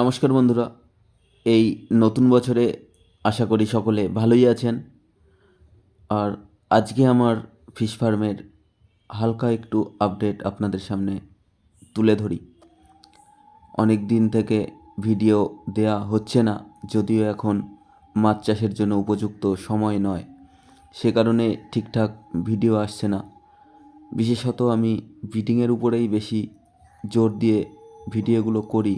নমস্কার বন্ধুরা, এই নতুন বছরে আশা করি সকলে ভালোই আছেন। আর আজকে আমার ফিশ ফার্মের হালকা একটু আপডেট আপনাদের সামনে তুলে ধরি। অনেক দিন থেকে ভিডিও দেয়া হচ্ছে না, যদিও এখন মাছ চাষের জন্য উপযুক্ত সময় নয়। সে কারণে ঠিকঠাক ভিডিও আসছে না। বিশেষত আমি ব্রিডিংয়ের উপরেই বেশি জোর দিয়ে ভিডিওগুলো করি।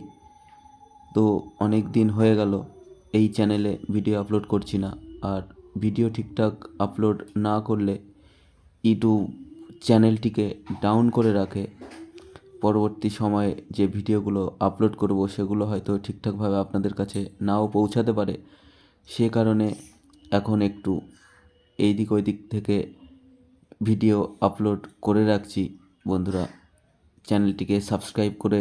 তো অনেক দিন হয়ে গেল, এই চ্যানেলে ভিডিও আপলোড করছি না। আর ভিডিও ঠিকঠাক আপলোড না করলে ইউটিউব চ্যানেলটিকে ডাউন করে রাখে। পরবর্তী সময়ে যে ভিডিওগুলো আপলোড করব, সেগুলো হয়তো ঠিকঠাকভাবে আপনাদের কাছে নাও পৌঁছাতে পারে। সে কারণে এখন একটু এই দিক ওই দিক থেকে ভিডিও আপলোড করে রাখছি। বন্ধুরা, চ্যানেলটিকে সাবস্ক্রাইব করে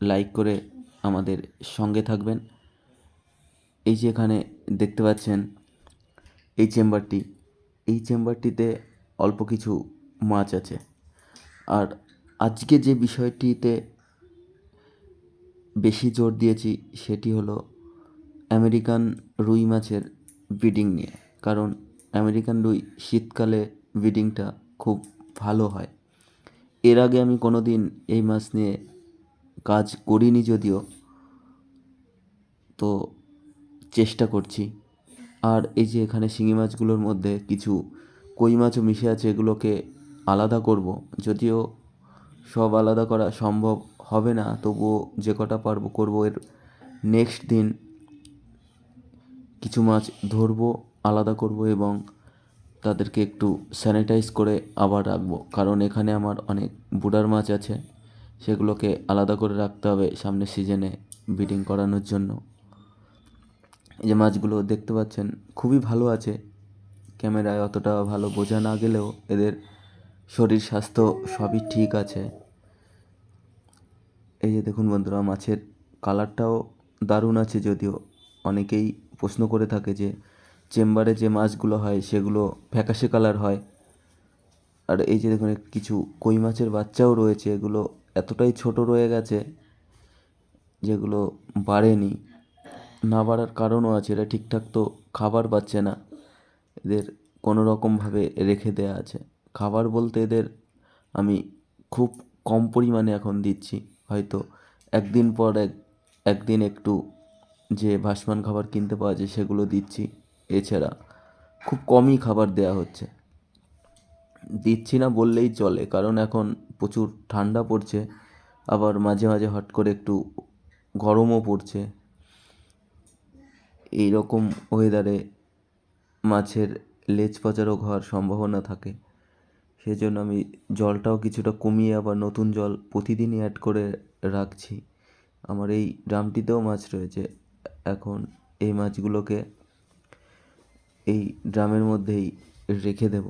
লাইক করে আমাদের সঙ্গে থাকবেন। এই যে এখানে দেখতে পাচ্ছেন এই চেম্বারটি, এই চেম্বারটিতে অল্প কিছু মাছ আছে। আর আজকে যে বিষয়টিতে বেশি জোর দিয়েছি সেটি হলো আমেরিকান রুই মাছের ব্রিডিং নিয়ে। কারণ আমেরিকান রুই শীতকালে ব্রিডিংটা খুব ভালো হয়। এর আগে আমি কোনো দিন এই মাছ নিয়ে কাজ করিনি যদিও, তো চেষ্টা করছি। আর এই যে এখানে শিঙি মাছগুলোর মধ্যে কিছু কই মাছও মিশে আছে, এগুলোকে আলাদা করব। যদিও সব আলাদা করা সম্ভব হবে না, তবুও যে কটা পারব করব। এর নেক্সট দিন কিছু মাছ ধরবো, আলাদা করব এবং তাদেরকে একটু স্যানিটাইজ করে আবার রাখব। কারণ এখানে আমার অনেক বুডার মাছ আছে। সেগুলোকে আলাদা করে রাখতে হবে সামনের সিজনে ব্রিডিং করানোর জন্য। এই যে মাছগুলো দেখতে পাচ্ছেন, খুবই ভালো আছে। ক্যামেরায় অতটা ভালো বোঝা না গেলেও এদের শরীর স্বাস্থ্য সবই ঠিক আছে। এই যে দেখুন বন্ধুরা, মাছের কালারটাও দারুণ আছে যদিও। অনেকেই প্রশ্ন করে থাকে যে, চেম্বারে যে মাছগুলো হয় সেগুলো ফ্যাকাশে কালার হয়। আর এই যে দেখুন, কিছু কই মাছের বাচ্চাও রয়েছে, এগুলো এতটাই ছোট রয়ে গেছে যেগুলো বাড়েনি। না বাড়ার কারণও আছে, এরা ঠিকঠাক তো খাবার পাচ্ছে না। এদের কোনো রকমভাবে রেখে দেওয়া আছে। খাবার বলতে এদের আমি খুব কম পরিমাণে এখন দিচ্ছি। হয়তো একদিন পর এক, একদিন একটু যে ভাসমান খাবার কিনতে পাওয়া যায় সেগুলো দিচ্ছি। এছাড়া খুব কমই খাবার দেওয়া হচ্ছে। দিচ্ছি না বললেই চলে, কারণ এখন প্রচুর ঠান্ডা পড়ছে, আবার মাঝে মাঝে হট করে একটু গরমও পড়ছে। এই রকম ওয়েদারে মাছের লেজ পচারও হওয়ার সম্ভাবনা থাকে। সেজন্য আমি জলটাও কিছুটা কমিয়ে আবার নতুন জল প্রতিদিনই অ্যাড করে রাখছি। আমার এই ড্রামটিতেও মাছ রয়েছে। এখন এই মাছগুলোকে এই ড্রামের মধ্যেই রেখে দেব।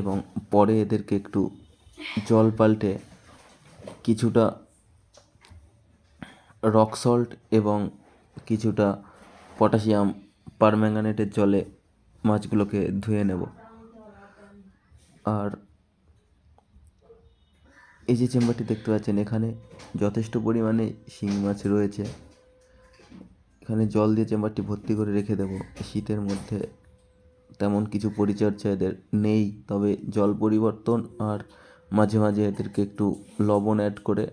এবং পরে এদেরকে একটু জল পাল্টে কিছুটা রক সল্ট এবং কিছুটা পটাশিয়াম পারম্যাঙ্গানেটের জলে মাছগুলোকে ধুয়ে নেব। আর এই যে চেম্বারটি দেখতে পাচ্ছেন, এখানে যথেষ্ট পরিমাণে শিং মাছ রয়েছে। এখানে জল দিয়ে চেম্বারটি ভর্তি করে রেখে দেব। শীতের মধ্যে তেমন কিছু পরিচর্যা এদের নেই। তবে জল পরিবর্তন আর মাঝে মাঝে এদেরকে একটু লবণ অ্যাড করে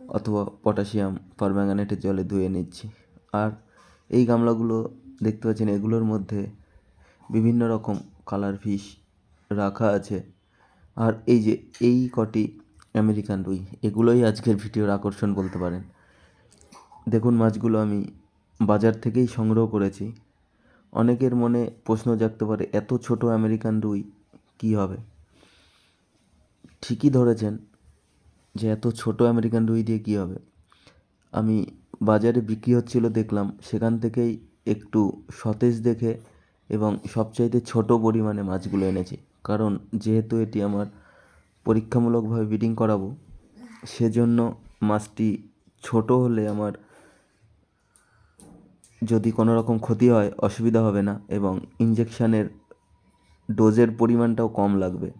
অথবা পটাশিয়াম পারম্যাঙ্গানেটের জলে ধুয়ে নিচ্ছি। আর এই গামলাগুলো দেখতে পাচ্ছেন, এগুলোর মধ্যে বিভিন্ন রকম কালার ফিশ রাখা আছে। আর এই যে এই কটি আমেরিকান রুই, এগুলোই আজকের ভিডিওর আকর্ষণ বলতে পারেন। দেখুন মাছগুলো আমি বাজার থেকেই সংগ্রহ করেছি। অনেকের মনে প্রশ্ন জাগতে পারে, এত ছোট আমেরিকান রুই কী হবে? ঠিকই ধরেছেন যে এত ছোট আমেরিকান রুই দিয়ে কী হবে। আমি বাজারে বিক্রি হচ্ছিল দেখলাম, সেখান থেকেই একটু সতেজ দেখে এবং সবচাইতে ছোট পরিমাণে মাছগুলো এনেছি। কারণ যেহেতু এটি আমার পরীক্ষামূলকভাবে ব্রিডিং করাবো, সেজন্য মাছটি ছোট হলে আমার যদি কোনো রকম ক্ষতি হয়, অসুবিধা হবে না এবং ইঞ্জেকশানের ডোজের পরিমাণটাও কম লাগবে।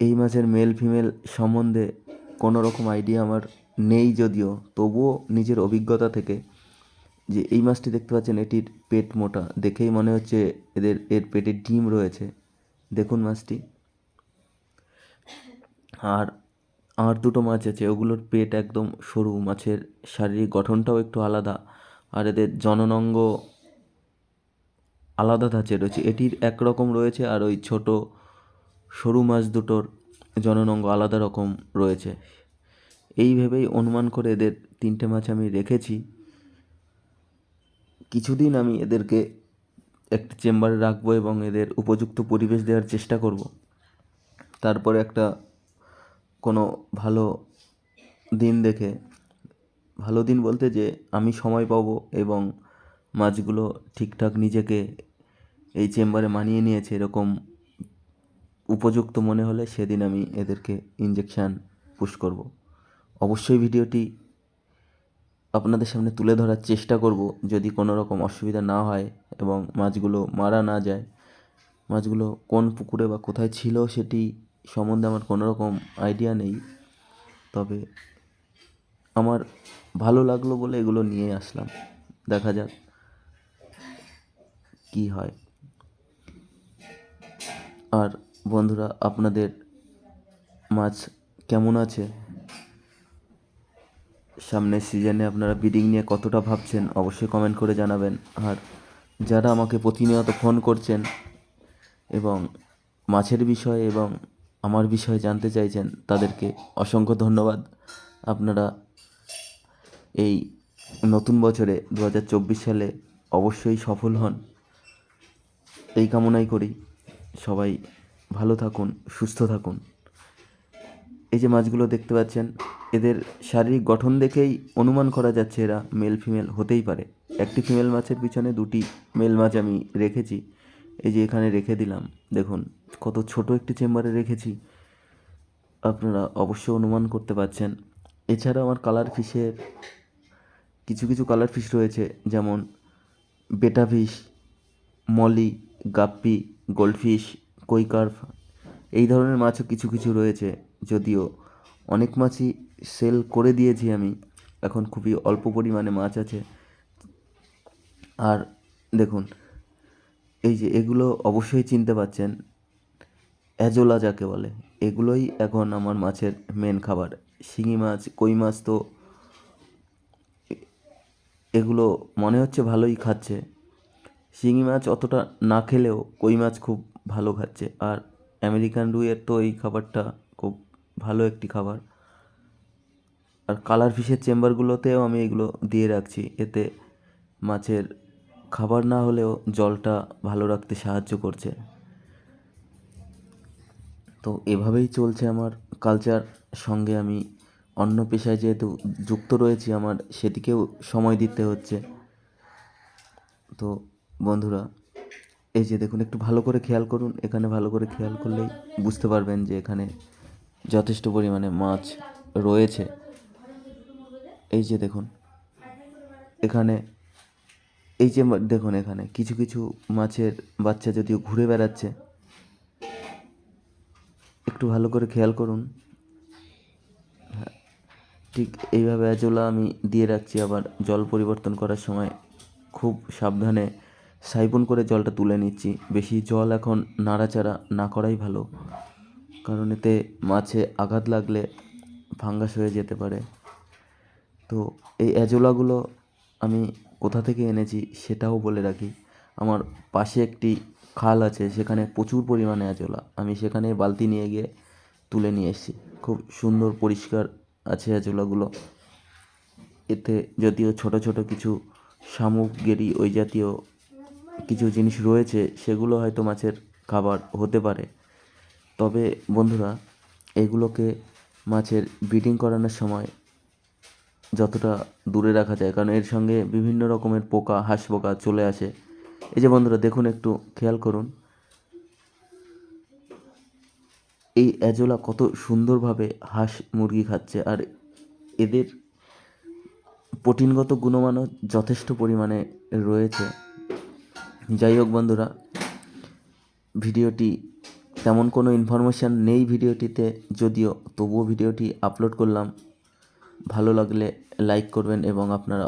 এই মাছের মেল ফিমেল সম্বন্ধে কোনো রকম আইডিয়া আমার নেই যদিও, তবুও নিজের অভিজ্ঞতা থেকে যে এই মাছটি দেখতে পাচ্ছেন, এটির পেট মোটা। দেখেই মনে হচ্ছে এদের, এর পেটে ডিম রয়েছে। দেখুন মাছটি। আর আর দুটো মাছ আছে, ওগুলোর পেট একদম সরু, মাছের শারীরিক গঠনটাও একটু আলাদা, আর এদের জননাঙ্গ আলাদা ধাঁচে রয়েছে। এটির একরকম রয়েছে, আর ওই ছোট সরু মাছ দুটোর জননাঙ্গ আলাদা রকম রয়েছে। এই ভেবেই অনুমান করে এদের তিনটে মাছ আমি রেখেছি। কিছুদিন আমি এদেরকে একটি চেম্বারে রাখব এবং এদের উপযুক্ত পরিবেশ দেওয়ার চেষ্টা করব। তারপরে একটা কোনো ভালো দিন দেখে, ভালো দিন বলতে যে আমি সময় পাবো এবং মাছগুলো ঠিকঠাক নিজেকে এই চেম্বারে মানিয়ে নিয়েছে এরকম উপযুক্ত মনে হলে সেদিন আমি এদেরকে ইঞ্জেকশান পুশ করব। অবশ্যই ভিডিওটি আপনাদের সামনে তুলে ধরার চেষ্টা করব যদি কোনো রকম অসুবিধা না হয় এবং মাছগুলো মারা না যায়। মাছগুলো কোন পুকুরে বা কোথায় ছিল সেটি সম্বন্ধে আমার কোনো রকম আইডিয়া নেই। তবে আমার ভালো লাগল বলে এগুলো নিয়ে আসলাম। দেখা যাক কী হয়। আর বন্ধুরা, আপনাদের মাছ কেমন আছে? সামনের সিজনে আপনারা বিডিং নিয়ে কতটা ভাবছেন, অবশ্যই কমেন্ট করে জানাবেন। আর যারা আমাকে প্রতিনিয়ত ফোন করছেন এবং মাছের বিষয়ে এবং আমার বিষয়ে জানতে চাইছেন, তাদেরকে অসংখ্য ধন্যবাদ। আপনারা এই নতুন বছরে দু হাজার চব্বিশ সালে অবশ্যই সফল হন। এই কামনাই করি। সবাই ভালো থাকুন, সুস্থ থাকুন। এই যে মাছগুলো দেখতে পাচ্ছেন, এদের শারীরিক গঠন দেখেই অনুমান করা যাচ্ছে এরা মেল ফিমেল হতেই পারে। একটি ফিমেল মাছের পিছনে দুটি মেল মাছ আমি রেখেছি। এই যে এখানে রেখে দিলাম। দেখুন, কত ছোট একটি চেম্বারে রেখেছি। আপনারা অবশ্যই অনুমান করতে পারছেন। এছাড়া আমার কালার ফিশের কিছু কিছু কালার ফিশ রয়েছে, যেমন betta fish molly, guppy, goldfish koi carp এই ধরনের মাছও কিছু কিছু রয়েছে। যদিও অনেক মাছই সেল করে দিয়েছি আমি। এখন খুবই অল্প পরিমাণে মাছ আছে। আর দেখুন এই যে এগুলো অবশ্যই চিনতে পাচ্ছেন। অ্যাজোলা যাকে বলে, এগুলোই এখন আমার মাছের মেন খাবার। শিঙি মাছ, কই মাছ তো এগুলো মনে হচ্ছে ভালোই খাচ্ছে। শিঙি মাছ অতটা না খেলেও কই মাছ খুব ভালো খাচ্ছে। আর আমেরিকান রুইয়ের তো এই খাবারটা খুব ভালো একটি খাবার। আর কালার ফিশের চেম্বারগুলোতেও আমি এগুলো দিয়ে রাখছি। এতে মাছের খাবার না হলেও জলটা ভালো রাখতে সাহায্য করছে। তো এভাবেই চলছে আমার কালচার সঙ্গে আমি অন্য পেশায় যেহেতু যুক্ত রয়েছি, আমার সেদিকেও সময় দিতে হচ্ছে। তো বন্ধুরা, এই যে দেখুন, একটু ভালো করে খেয়াল করুন। এখানে ভালো করে খেয়াল করলেই বুঝতে পারবেন যে এখানে যথেষ্ট পরিমাণে মাছ রয়েছে। এই যে দেখুন, এখানে এই যে দেখুন এখানে, কিছু কিছু মাছের বাচ্চা যদিও ঘুরে বেড়াচ্ছে, একটু ভালো করে খেয়াল করুন। হ্যাঁ ঠিক এইভাবে অ্যাজোলা আমি দিয়ে রাখছি, আবার জল পরিবর্তন করার সময় খুব সাবধানে সাইবন করে জলটা তুলে নিচ্ছি। বেশি জল এখন নাড়াচাড়া না করাই ভালো, কারণ এতে মাছে আঘাত লাগলে ফাঙ্গাস হয়ে যেতে পারে। তো এই অ্যাজোলাগুলো আমি কোথা থেকে এনেছি সেটাও বলে রাখি। আমার পাশে একটি খাল আছে, সেখানে প্রচুর পরিমাণে অ্যাজোলা আমি সেখানে বালতি নিয়ে গিয়ে তুলে নিয়ে এসেছি। খুব সুন্দর পরিষ্কার আছে অ্যাজোলাগুলো এতে যদিও ছোট ছোট কিছু শামুক গেরি ওই জাতীয় কিছু জিনিস রয়েছে, সেগুলো হয়তো মাছের খাবার হতে পারে। তবে বন্ধুরা, এগুলোকে মাছের ব্রিডিং করানোর সময় যতটা দূরে রাখা যায়। কারণ এর সঙ্গে বিভিন্ন রকমের পোকা, হাঁস পোকা চলে আসে। এই যে বন্ধুরা, দেখুন একটু খেয়াল করুন। এই অ্যাজোলা কত সুন্দরভাবে হাঁস মুরগি খাচ্ছে। আর এদের প্রোটিনগত গুণমানও যথেষ্ট পরিমাণে রয়েছে। যাই হোক বন্ধুরা, ভিডিওটি তেমন কোনো ইনফরমেশান নেই ভিডিওটিতে। যদিও তবুও ভিডিওটি আপলোড করলাম। ভালো লাগলে লাইক করবেন এবং আপনারা